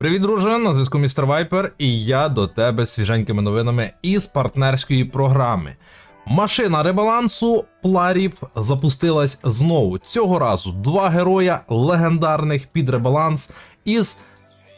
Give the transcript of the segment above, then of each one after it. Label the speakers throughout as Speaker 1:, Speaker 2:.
Speaker 1: Привіт, друже, на зв'язку містер Вайпер, і я до тебе свіженькими новинами із партнерської програми. Машина ребалансу Пларів запустилась знову. Цього разу два героя легендарних під ребаланс із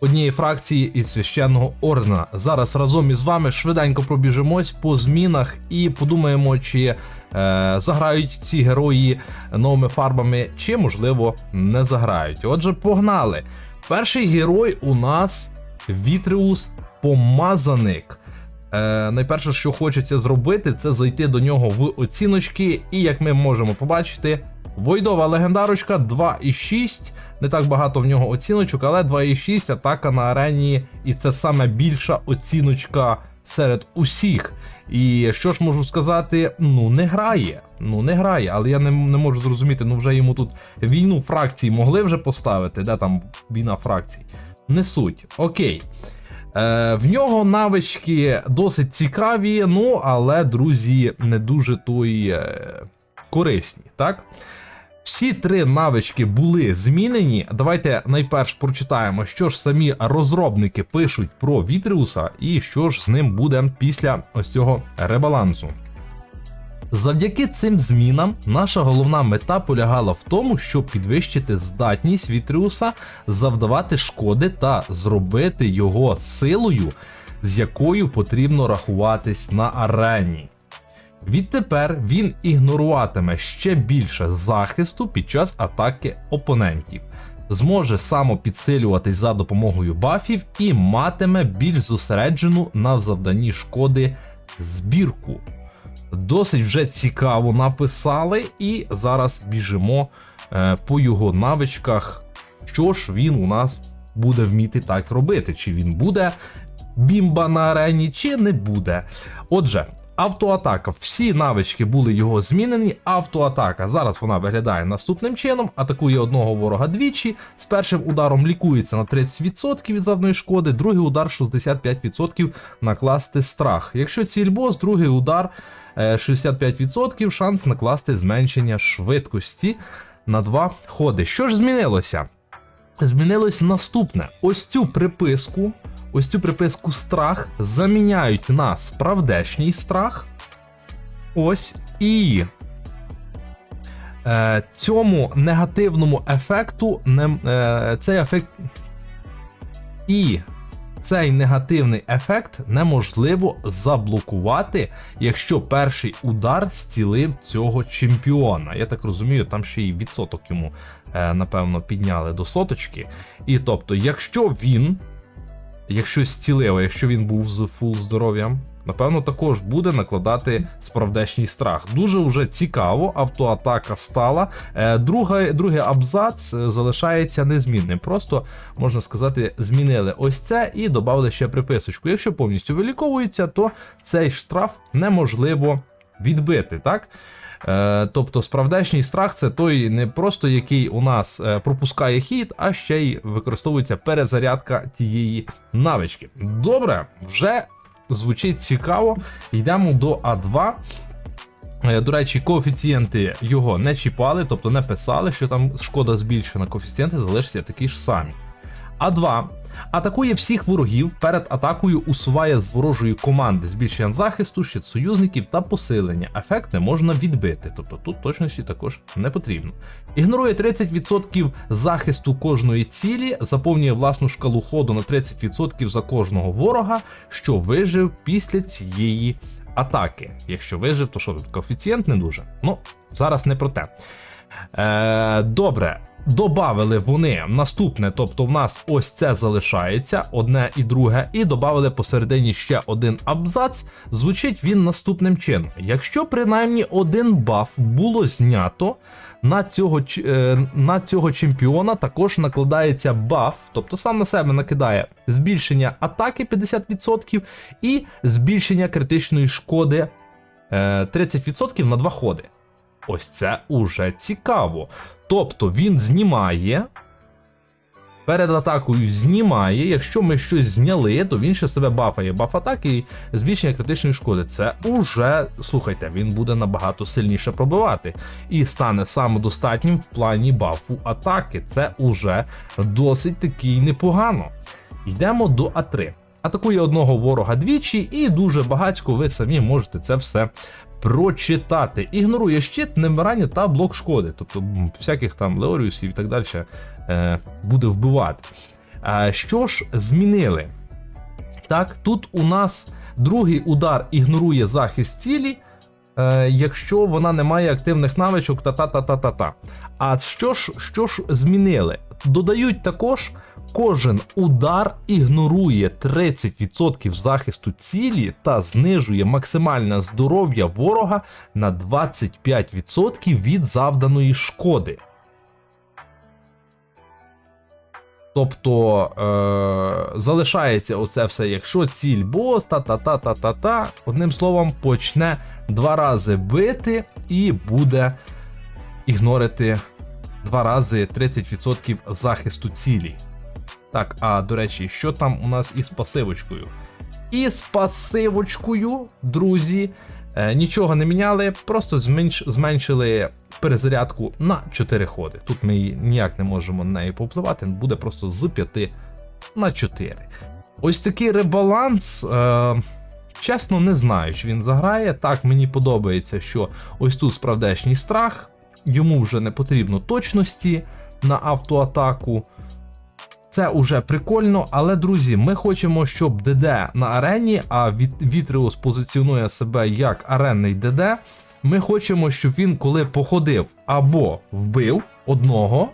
Speaker 1: однієї фракції із священного ордена. Зараз разом із вами швиденько пробіжимось по змінах і подумаємо, чи е, заграють ці герої новими фарбами, чи можливо не заграють. Отже, погнали. Перший герой у нас Вітріус Помазаник. Е, найперше, що хочеться зробити, це зайти до нього в оціночки. І як ми можемо побачити, Войдова легендарочка 2,6. Не так багато в нього оціночок, але 2,6 атака на арені, і це саме більша оціночка серед усіх. І що ж можу сказати, ну не грає. Ну не грає, але я не, не можу зрозуміти, ну вже йому тут війну фракції могли вже поставити, де там війна фракцій. Не суть. Окей. Е, в нього навички досить цікаві, ну але, друзі, не дуже то е, корисні, так? Всі три навички були змінені. Давайте найперш прочитаємо, що ж самі розробники пишуть про Вітріуса і що ж з ним буде після ось цього ребалансу. Завдяки цим змінам наша головна мета полягала в тому, щоб підвищити здатність Вітріуса завдавати шкоди та зробити його силою, з якою потрібно рахуватись на арені. Відтепер він ігноруватиме ще більше захисту під час атаки опонентів, зможе самопідсилюватись за допомогою бафів і матиме більш зосереджену на завданні шкоди збірку. Досить вже цікаво написали, і зараз біжимо е, по його навичках. Що ж він у нас буде вміти так робити? Чи він буде бімба на арені, чи не буде. Отже, автоатака. Всі навички були його змінені. Автоатака. Зараз вона виглядає наступним чином: атакує одного ворога двічі. З першим ударом лікується на 30% від завданої шкоди, другий удар 65% накласти страх. Якщо ціль бос, другий удар е, 65% шанс накласти зменшення швидкості на два ходи. Що ж змінилося? Змінилось наступне: ось цю приписку. Ось цю приписку страх заміняють на справдешній страх. Ось і е, цьому негативному ефекту не, е, цей ефект. І цей негативний ефект неможливо заблокувати, якщо перший удар зцілив цього чемпіона. Я так розумію, там ще й відсоток йому, е, напевно, підняли до соточки. І тобто, якщо він якщо зцілив, якщо він був з фул здоров'ям, напевно, також буде накладати справдешній страх. Дуже вже цікаво, автоатака стала. Е, друга, другий абзац е, залишається незмінним. Просто можна сказати, змінили ось це і додали ще приписочку. Якщо повністю виліковується, то цей штраф неможливо відбити, так? Е, тобто справдешній страх це той не просто який у нас е, пропускає хід, а ще й використовується перезарядка тієї навички. Добре, вже звучить цікаво. Йдемо до А2. Е, До речі, коефіцієнти його не чіпали, тобто не писали, що там шкода збільшена. Коефіцієнти залишаться такі ж самі. А2 атакує всіх ворогів перед атакою усуває з ворожої команди збільшення захисту, щит союзників та посилення. Ефект не можна відбити, тобто тут точності також не потрібно. Ігнорує 30% захисту кожної цілі, заповнює власну шкалу ходу на 30% за кожного ворога, що вижив після цієї атаки. Якщо вижив, то що тут коефіцієнт не дуже. Ну, зараз не про те. Е, Добре, добавили вони наступне, тобто в нас ось це залишається, одне і друге, і додали посередині ще один абзац. Звучить він наступним чином: якщо принаймні один баф було знято. На цього е, на цього чемпіона також накладається баф, тобто сам на себе накидає збільшення атаки 50% і збільшення критичної шкоди е, 30% на два ходи. Ось це уже цікаво. Тобто він знімає. Перед атакою знімає. Якщо ми щось зняли, то він ще себе бафає. Баф атаки і збільшення критичної шкоди. Це уже, слухайте, він буде набагато сильніше пробивати. І стане самодостатнім в плані бафу атаки. Це уже досить таки непогано. Йдемо до А3. Атакує одного ворога двічі, і дуже багатько ви самі можете це все прочитати. Ігнорує щит, немирання та блок шкоди. Тобто всяких там Леоріусів і так далі е, буде вбивати. Що ж змінили? Так, тут у нас другий удар ігнорує захист цілі, е, якщо вона не має активних навичок та-та-та-та-та-та. А що ж, що ж змінили? Додають також, кожен удар ігнорує 30% захисту цілі та знижує максимальне здоров'я ворога на 25% від завданої шкоди. Тобто е- залишається оце все, якщо ціль бос, та-та-та-та-та-та, одним словом, почне два рази бити і буде ігнорити два рази 30% захисту цілі. Так, а до речі, що там у нас із пасивочкою? І з пасивочкою, друзі, е, нічого не міняли, просто зменш, зменшили перезарядку на 4 ходи. Тут ми ніяк не можемо на неї повпливати, буде просто з 5 на 4. Ось такий ребаланс. Е, чесно, не знаю, чи він заграє. Так, мені подобається, що ось тут справдешній страх, йому вже не потрібно точності на автоатаку. Це уже прикольно, але друзі, ми хочемо, щоб ДД на арені, а Віт- Вітріус позиціонує себе як аренний ДД. Ми хочемо, щоб він, коли походив або вбив одного.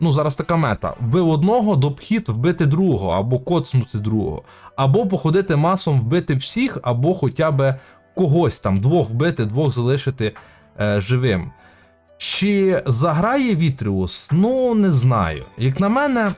Speaker 1: Ну, зараз така мета: вбив одного, до обхід вбити другого, або коцнути другого, або походити масом вбити всіх, або хоча б когось там, двох вбити, двох залишити е, живим. Чи заграє Вітріус? Ну, не знаю. Як на мене,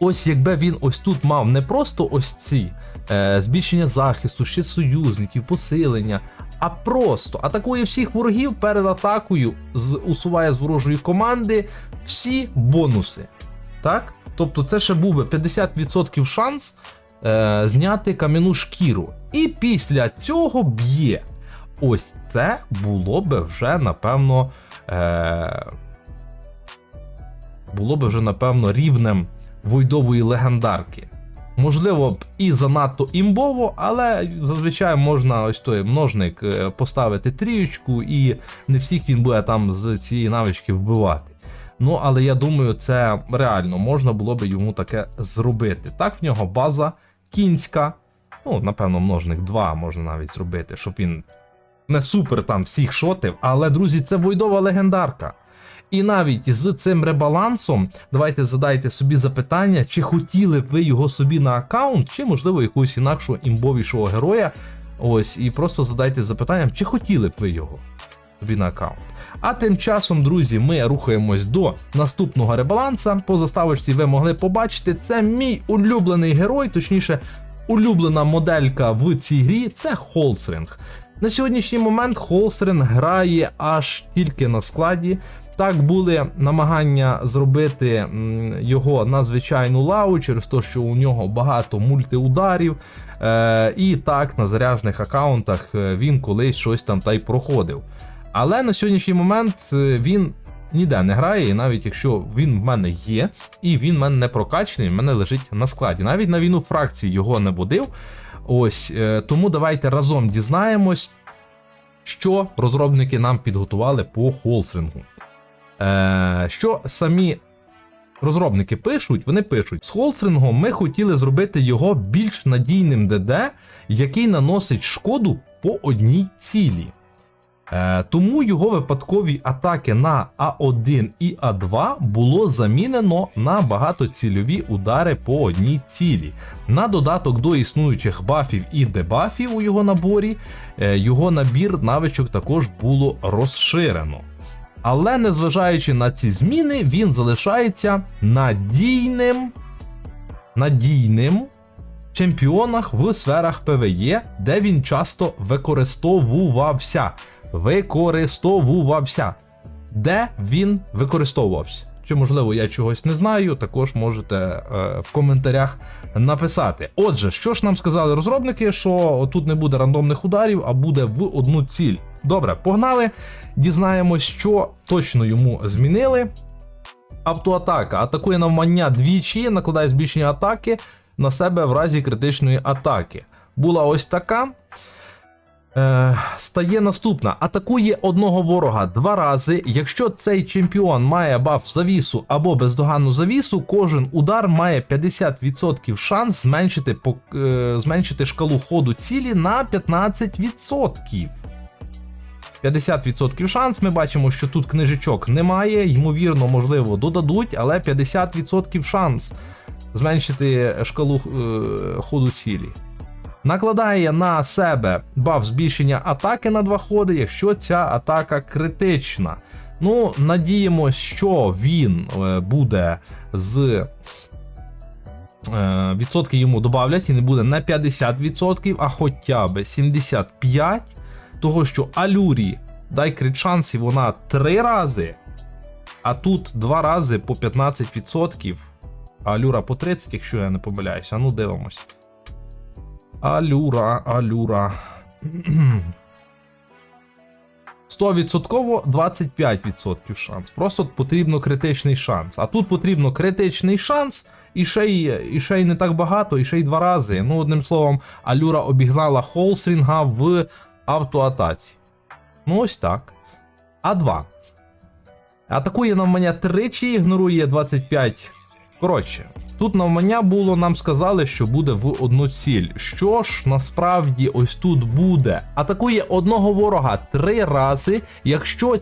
Speaker 1: ось якби він ось тут мав не просто ось ці е, збільшення захисту, ще союзників, посилення, а просто атакує всіх ворогів перед атакою, з, усуває з ворожої команди всі бонуси. Так? Тобто це ще був би 50% шанс е, зняти кам'яну шкіру. І після цього б'є. Ось це було би вже, напевно. Е, було би вже, напевно, рівнем войдової легендарки. Можливо, і занадто імбово, але зазвичай можна ось той множник е, поставити трієчку, і не всіх він буде там з цієї навички вбивати. Ну, але я думаю, це реально можна було би йому таке зробити. Так, в нього база кінська. Ну, напевно, множник 2 можна навіть зробити, щоб він не супер там всіх шотив. Але, друзі, це войдова легендарка. І навіть з цим ребалансом, давайте задайте собі запитання, чи хотіли б ви його собі на аккаунт, чи, можливо, якогось інакшого імбовішого героя. Ось, і просто задайте запитання, чи хотіли б ви його собі на аккаунт. А тим часом, друзі, ми рухаємось до наступного ребаланса. По заставочці ви могли побачити, це мій улюблений герой, точніше, улюблена моделька в цій грі це Холсринг. На сьогоднішній момент Холсринг грає аж тільки на складі. Так були намагання зробити його на звичайну лаву через те, що у нього багато мультиударів. Е, і так на заряжених аккаунтах е, він колись щось там та й проходив. Але на сьогоднішній момент е, він ніде не грає, і навіть якщо він в мене є, і він в мене не прокачаний, в мене лежить на складі. Навіть на війну фракції його не водив. Ось е, тому давайте разом дізнаємось, що розробники нам підготували по холсрингу. Е, що самі розробники пишуть, вони пишуть: з холсрингом ми хотіли зробити його більш надійним ДД, який наносить шкоду по одній цілі. Е, тому його випадкові атаки на А1 і А2 було замінено на багатоцільові удари по одній цілі. На додаток до існуючих бафів і дебафів у його наборі, е, його набір навичок також було розширено. Але незважаючи на ці зміни, він залишається надійним, надійним чемпіонах в сферах ПВЕ, де він часто використовувався. Використовувався. Де він використовувався? Чи можливо я чогось не знаю, також можете е, в коментарях написати. Отже, що ж нам сказали розробники, що тут не буде рандомних ударів, а буде в одну ціль. Добре, погнали. Дізнаємось, що точно йому змінили. Автоатака. Атакує навмання двічі, накладає збільшення атаки на себе в разі критичної атаки. Була ось така. Е, стає наступна. Атакує одного ворога два рази. Якщо цей чемпіон має баф завісу або бездоганну завісу, кожен удар має 50% шанс зменшити, пок- е, зменшити шкалу ходу цілі на 15%. 50% шанс. Ми бачимо, що тут книжечок немає. Ймовірно, можливо, додадуть, але 50% шанс зменшити шкалу е, ходу цілі. Накладає на себе баф збільшення атаки на два ходи, якщо ця атака критична. Ну, надіємось, що він е, буде з. е, Відсотки йому додавлять і не буде не 50%, а хоча б 75%. Того, що Алюрі дай крит шанс і вона 3 рази, а тут 2 рази по 15%, а Алюра по 30%, якщо я не помиляюся. Ну, дивимось. Алюра, алюра. 100% 25% шанс. Просто потрібно критичний шанс. А тут потрібно критичний шанс, і ще й, і ще й не так багато, і ще й два рази. Ну, одним словом, Алюра обігнала Холсрінга в автоатаці. Ну, ось так. А2. Атакує навмання тричі, ігнорує 25. Коротше, тут навмання було, нам сказали, що буде в одну ціль. Що ж насправді ось тут буде? Атакує одного ворога три рази. Якщо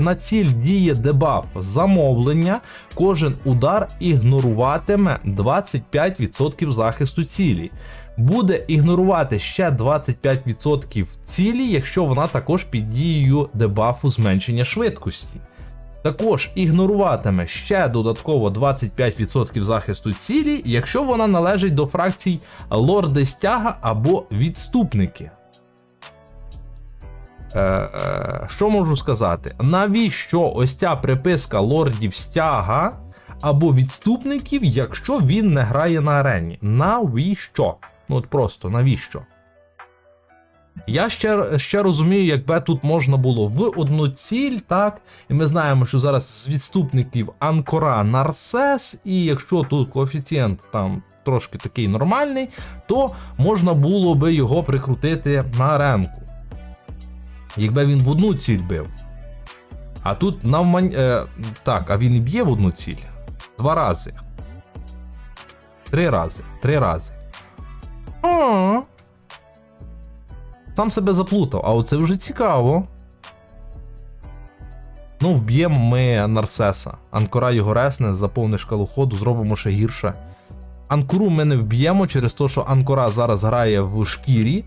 Speaker 1: на ціль діє дебаф замовлення, кожен удар ігноруватиме 25% захисту цілі. Буде ігнорувати ще 25% цілі, якщо вона також під дією дебафу зменшення швидкості. Також ігноруватиме ще додатково 25% захисту цілі, якщо вона належить до фракцій лорди стяга або відступники. Е, е, що можу сказати? Навіщо ось ця приписка лордів стяга або відступників, якщо він не грає на арені? Навіщо? Ну от просто навіщо? Я ще, ще розумію, якби тут можна було в одну ціль, так. І ми знаємо, що зараз з відступників Анкора Нарсес, і якщо тут коефіцієнт там трошки такий нормальний, то можна було би його прикрутити на аренку. Якби він в одну ціль бив. А тут навмань. Е, так, а він і б'є в одну ціль. Два рази. Три рази. Три рази. А. Сам себе заплутав, а оце вже цікаво. Ну, вб'ємо ми Нарсеса. Анкора його ресне, заповни шкалу ходу, зробимо ще гірше. Анкуру ми не вб'ємо через те, що Анкора зараз грає в шкірі.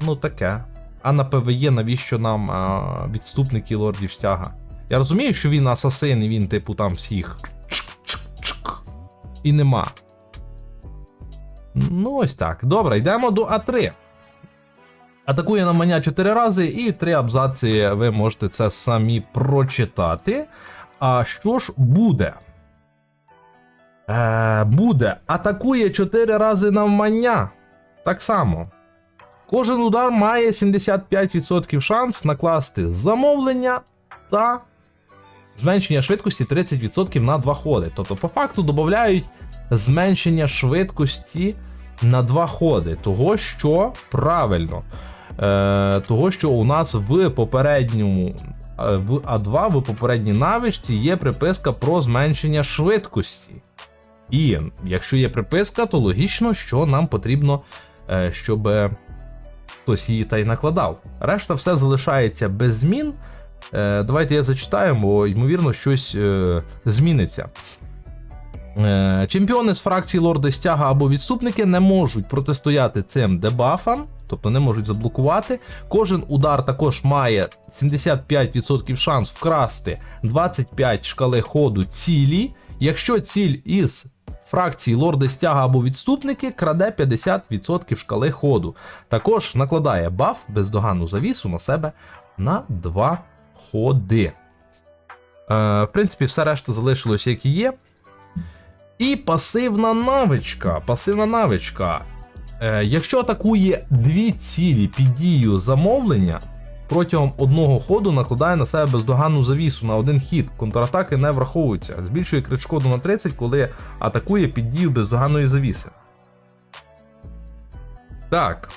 Speaker 1: Ну, таке. А на ПВЄ навіщо нам а, відступники лордів стяга? Я розумію, що він асасин і він, типу, там всіх. І нема. Ну, ось так. Добре, йдемо до А3. Атакує навмання 4 рази, і 3 абзаці ви можете це самі прочитати. А що ж буде? Е, буде. Атакує 4 рази навмання. Так само. Кожен удар має 75% шанс накласти замовлення та зменшення швидкості 30% на 2 ходи. Тобто, по факту додають зменшення швидкості на 2 ходи. Того, що правильно. Е, того, що у нас в попередньому е, в А2 в попередній навичці є приписка про зменшення швидкості. І якщо є приписка, то логічно, що нам потрібно, е, щоб хтось її та й накладав. Решта все залишається без змін. Е, Давайте я зачитаю, бо ймовірно щось е, зміниться. Е, Чемпіони з фракції лорди стяга або відступники не можуть протистояти цим дебафам, тобто не можуть заблокувати. Кожен удар також має 75% шанс вкрасти 25 шкали ходу цілі. Якщо ціль із фракції лорди стяга або відступники краде 50% шкали ходу. Також накладає баф бездоганну завісу на себе на 2 ходи. Е, в принципі, все решта залишилось як і є. І пасивна навичка. Пасивна навичка. Е, якщо атакує дві цілі під дією замовлення, протягом одного ходу накладає на себе бездоганну завісу на один хід. Контратаки не враховуються. Збільшує крит шкоду на 30, коли атакує під дію бездоганної завіси. Так.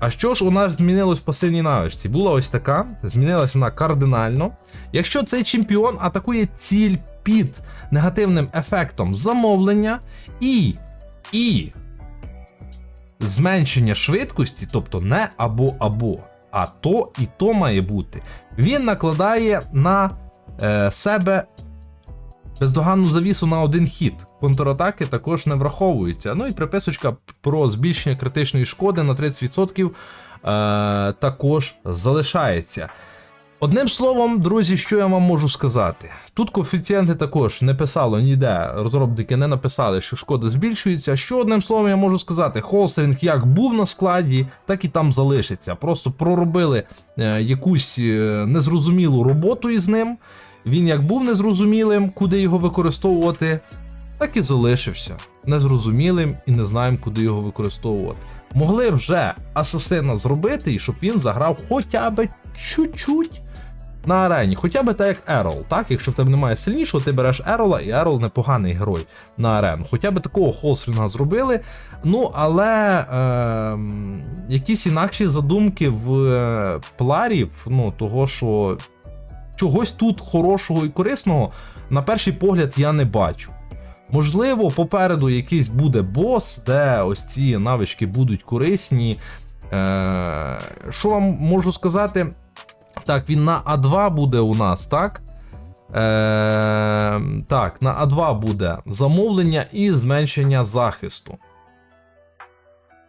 Speaker 1: А що ж у нас змінилось в пасивній навичці? Була ось така, змінилась вона кардинально. Якщо цей чемпіон атакує ціль під негативним ефектом замовлення і, і зменшення швидкості, тобто не або або, а то і то має бути, він накладає на е, себе бездоганну завісу на один хід. Контратаки також не враховуються. Ну і приписочка про збільшення критичної шкоди на 30% е, також залишається. Одним словом, друзі, що я вам можу сказати? Тут коефіцієнти також не писало ніде, розробники не написали, що шкода збільшується. Що одним словом я можу сказати, холстерінг як був на складі, так і там залишиться. Просто проробили е, якусь е, незрозумілу роботу із ним. Він як був незрозумілим, куди його використовувати, так і залишився незрозумілим і не знаємо, куди його використовувати. Могли вже асасина зробити, і щоб він заграв хоча б чуть-чуть на арені, хоча б так як Ерол. Так, якщо в тебе немає сильнішого, ти береш Ерола, і Ерол непоганий герой на арену. Хоча б такого холстрінга зробили. Ну, але е, якісь інакші задумки в е, пларів, ну, того, що чогось тут хорошого і корисного, на перший погляд, я не бачу. Можливо, попереду якийсь буде бос, де ось ці навички будуть корисні. Е, Що вам можу сказати? Так, він на А2 буде у нас, так? Е, Так, на А2 буде замовлення і зменшення захисту.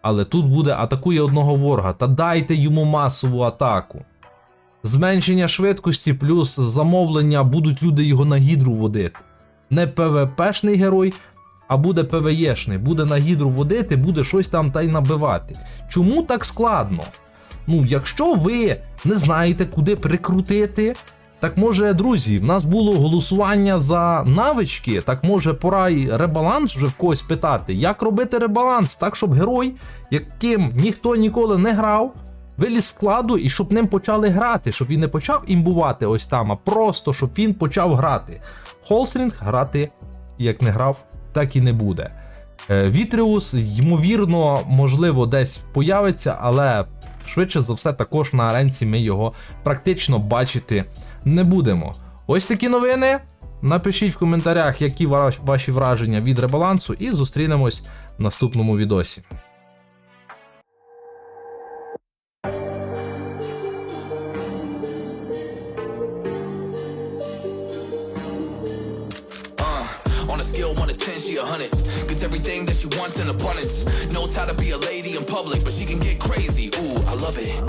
Speaker 1: Але тут буде атакує одного ворога. Та дайте йому масову атаку. Зменшення швидкості плюс замовлення будуть люди його на гідру водити. Не ПВПшний герой, а буде ПВЄшний. Буде на гідру водити, буде щось там та й набивати. Чому так складно? Ну, якщо ви не знаєте, куди прикрутити, так може, друзі, в нас було голосування за навички, так може пора й ребаланс вже в когось питати, як робити ребаланс, так щоб герой, яким ніхто ніколи не грав, виліз з складу і щоб ним почали грати, щоб він не почав імбувати ось там, а просто щоб він почав грати. Холстрінг грати як не грав, так і не буде. Е, Вітріус, ймовірно, можливо, десь появиться, але швидше за все, також на аренці ми його практично бачити не будемо. Ось такі новини. Напишіть в коментарях, які ваші враження від ребалансу, і зустрінемось в наступному відосі.
Speaker 2: Uh, on a scale 1 to 10, she a 100. Gets everything that she wants in abundance. Knows how to be a lady in public, but she can get crazy. clubbing.